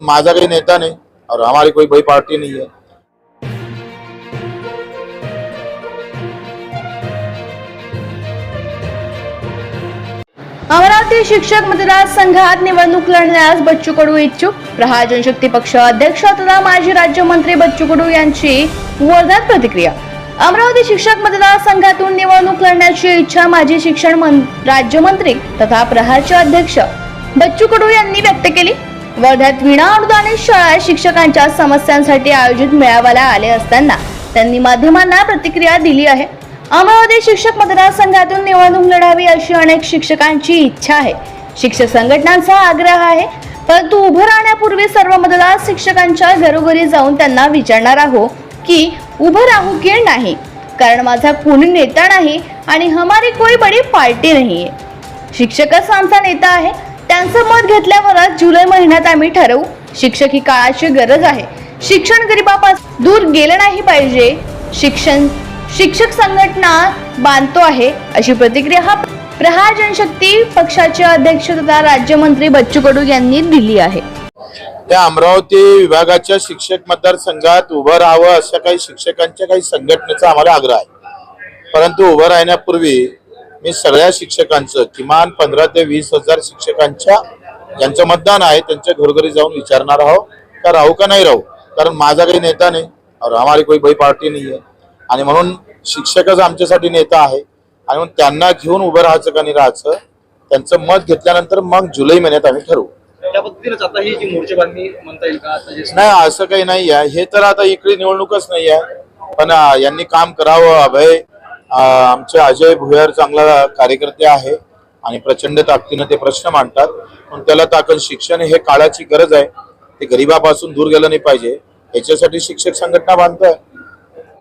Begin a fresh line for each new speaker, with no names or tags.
माझा काही नेता नहीं. और हमारी कोई बड़ी पार्टी नहीं है.
अमरावती शिक्षक मतदारसंघात निवडणूक लढण्यास बच्चू कडू इच्छुक. प्रहार जनशक्ती पक्ष अध्यक्ष तथा माजी राज्यमंत्री बच्चू कडू यांची वर्धात प्रतिक्रिया. अमरावती शिक्षक मतदारसंघातून निवडणूक लढण्याची इच्छा माजी शिक्षण राज्यमंत्री तथा प्रहारचे अध्यक्ष बच्चू कडू यांनी व्यक्त केली. वर्ध्यात विना अनुदानित शाळा शिक्षकांच्या समस्यांसाठी आयोजित मेळाव्याला आले असताना त्यांनी माध्यमांना प्रतिक्रिया दिली आहे. अमरावती शिक्षक मतदारसंघातून निवडणूक लढावी अशी अनेक शिक्षकांची इच्छा आहे. शिक्षक संघटनांचा आग्रह आहे परंतु उभं राहण्यापूर्वी सर्व मतदार शिक्षकांच्या घरोघरी जाऊन त्यांना विचारणार आहोत की उभं राहू की नाही? कारण माझा कोणी नेता नाही आणि हमारी कोई बडी पार्टी नाही आहे शिक्षकच आमचा नेता आहे त्यांचं मत घेतल्यावरच जुलै महिन्यात आम्ही ठरवू. शिक्षक ही काळाची गरज आहे. शिक्षण गरिबापासून दूर गेलं नाही पाहिजे. शिक्षण शिक्षक संघटना बांधतो आहे अशी प्रतिक्रिया हा प्रहार जनशक्ती पक्षाचे अध्यक्ष तथा राज्यमंत्री बच्चू कडू यांनी दिली आहे.
त्या अमरावती विभागाच्या शिक्षक मतदारसंघात उभं राहावं अशा काही शिक्षकांच्या काही संघटनेचा आम्हाला आग्रह आहे. परंतु उभं राहण्यापूर्वी मी सगळ्या शिक्षकांचं किमान पंधरा ते वीस हजार शिक्षकांच्या ज्यांचं मतदान आहे त्यांच्या घरोघरी जाऊन विचारणार आहोत का राहू का नाही राहू? कारण माझा काही नेता नाही. और हमारी कोई पार्टी नहीं है आणि म्हणून शिक्षकच आमच्यासाठी नेता आहे. आणि म्हणून त्यांना घेऊन उभं राहायचं का नाही राहायचं त्यांचं मत घेतल्यानंतर मग जुलै महिन्यात आम्ही ठरवू.
त्या पद्धतीनेच आता ही जी मोर्चेबांधणी म्हणता येईल का? आता जे
नाही असं काही नाही आहे हे तर आता इकडे निवडणूकच नाही आहे पण यांनी काम करावं अभय. आमचे अजय भुयार चांगला कार्यकर्ते आहे आणि प्रचंड ताकदीनं ते प्रश्न मांडतात. पण त्याला ताकद शिक्षण हे काळाची गरज आहे. ते गरिबापासून दूर गेलं नाही पाहिजे. याच्यासाठी शिक्षक संघटना बांधत आहे